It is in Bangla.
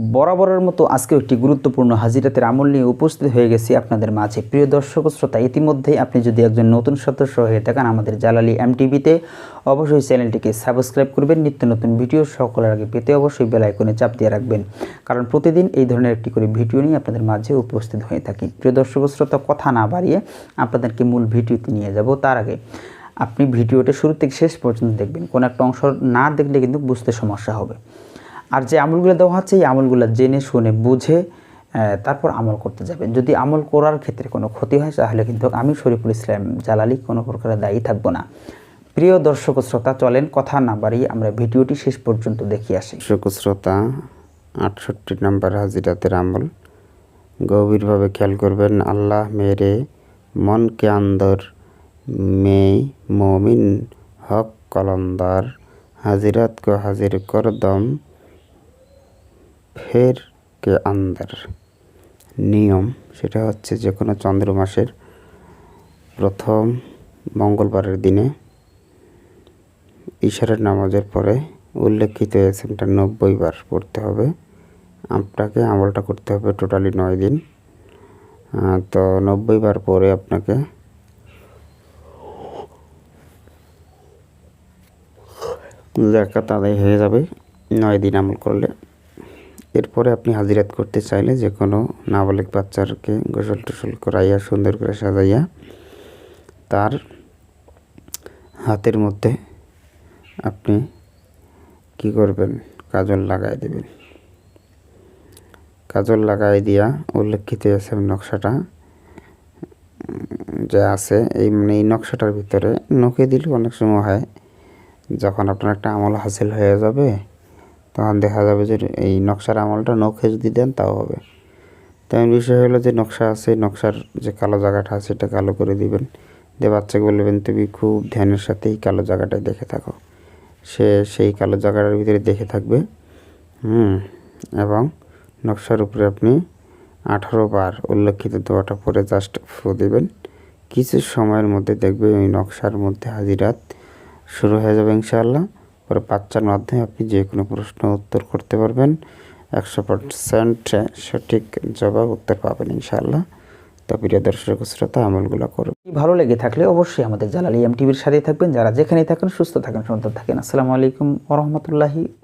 বরাবরের মতো আজকেও একটি গুরুত্বপূর্ণ হাজিরাতের আমল নিয়ে উপস্থিত হয়ে গেছি আপনাদের মাঝে। প্রিয় দর্শক শ্রোতা, ইতিমধ্যেই আপনি যদি একজন নতুন সদস্য হয়ে থাকেন আমাদের জালালি এম টিভিতে অবশ্যই চ্যানেলটিকে সাবস্ক্রাইব করবেন। নিত্য নতুন ভিডিও সকলের আগে পেতে অবশ্যই বেল আইকনে চাপ দিয়ে রাখবেন। কারণ প্রতিদিন এই ধরনের একটি করে ভিডিও নিয়ে আপনাদের মাঝে উপস্থিত হয়ে থাকি। প্রিয় দর্শক শ্রোতা, কথা না বাড়িয়ে আপনাদেরকে মূল ভিডিওতে নিয়ে যাব। তার আগে আপনি ভিডিওটা শুরু থেকে শেষ পর্যন্ত দেখবেন। কোনো একটা অংশ না দেখলে কিন্তু বুঝতে সমস্যা হবে। আর যে আমলগুলো দেওয়া হচ্ছে, এই আমলগুলো জেনে, শুনে, বুঝে তারপর আমল করতে যাবেন। যদি আমল করার ক্ষেত্রে কোনো ক্ষতি হয়, তাহলে কিন্তু আমি শরীফুল ইসলাম জালালি কোনো প্রকারে দায়ী থাকব না। প্রিয় দর্শক শ্রোতা, চলেন কথা না বাড়িয়ে আমরা ভিডিওটি শেষ পর্যন্ত দেখি আসি। দর্শক শ্রোতা, আটষট্টি নম্বর হাজিরাতের আমল। গভীরভাবে খেয়াল করবেন, আল্লাহ মেরে মনকে আন্দর মে মমিন হক কলন্দার হাজিরাত কো হাজির করদম ফের কে আন্দার? নিয়ম সেটা হচ্ছে যে কোনো চন্দ্র মাসের প্রথম মঙ্গলবারের দিনে ইশারের নামাজের পরে উল্লেখিত এসএমটা নব্বই বার পড়তে হবে। আপনাকে আমলটা করতে হবে টোটালি নয় দিন। তো নব্বই বার পরে আপনাকে জাকাত আদায় হয়ে যাবে। নয় দিন আমল করলে এরপরে আপনি হাজিরাত করতে চাইলে যে কোনো নাবালিক বাচ্চাকে গোসল টোসল করাইয়া, সুন্দর করে সাজাইয়া তার হাতের মধ্যে আপনি কি করবেন? কাজল লাগাই দেবেন। কাজল লাগাই দিয়া উল্লেখিত এম নকশাটা যে আছে। এই মানে এই নকশাটার ভিতরে নখে দিলে অনেক সময় হয়, যখন আপনার একটা আমল হাসিল হয়ে যাবে তখন দেখা যাবে যে এই নকশার আমলটা নখে যদি দেন, তাও হবে। তেমন বিষয় হলো যে নকশা আছে, নকশার যে কালো জায়গাটা আছে, সেটা কালো করে দিবেন। দিয়ে বাচ্চাকে বলবেন, তুমি খুব ধ্যানের সাথে এই কালো জায়গাটায় দেখে থাকো। সে সেই কালো জায়গাটার ভিতরে দেখে থাকবে। হুম, এবং নকশার উপরে আপনি আঠারো বার উল্লেখিত দোয়াটা পরে জাস্ট ফু দেবেন। কিছু সময়ের মধ্যে দেখবে ওই নকশার মধ্যে হাজিরাত শুরু হয়ে যাবে ইনশাআল্লাহ। পরে বাচ্চার মাধ্যমে আপনি যে কোনো প্রশ্ন উত্তর করতে পারবেন। একশো পার্সেন্ট সঠিক জবাব উত্তর পাবেন ইনশাআল্লাহ। তো প্রিয় দর্শক শ্রোতা, আমলগুলো করুন। ভালো লেগে থাকলে অবশ্যই আমাদের জালালি এম টিভির সাথেই থাকবেন। যারা যেখানেই থাকেন, সুস্থ থাকেন, সুন্দর থাকেন। আসসালামু আলাইকুম ওরহমতুল্লাহি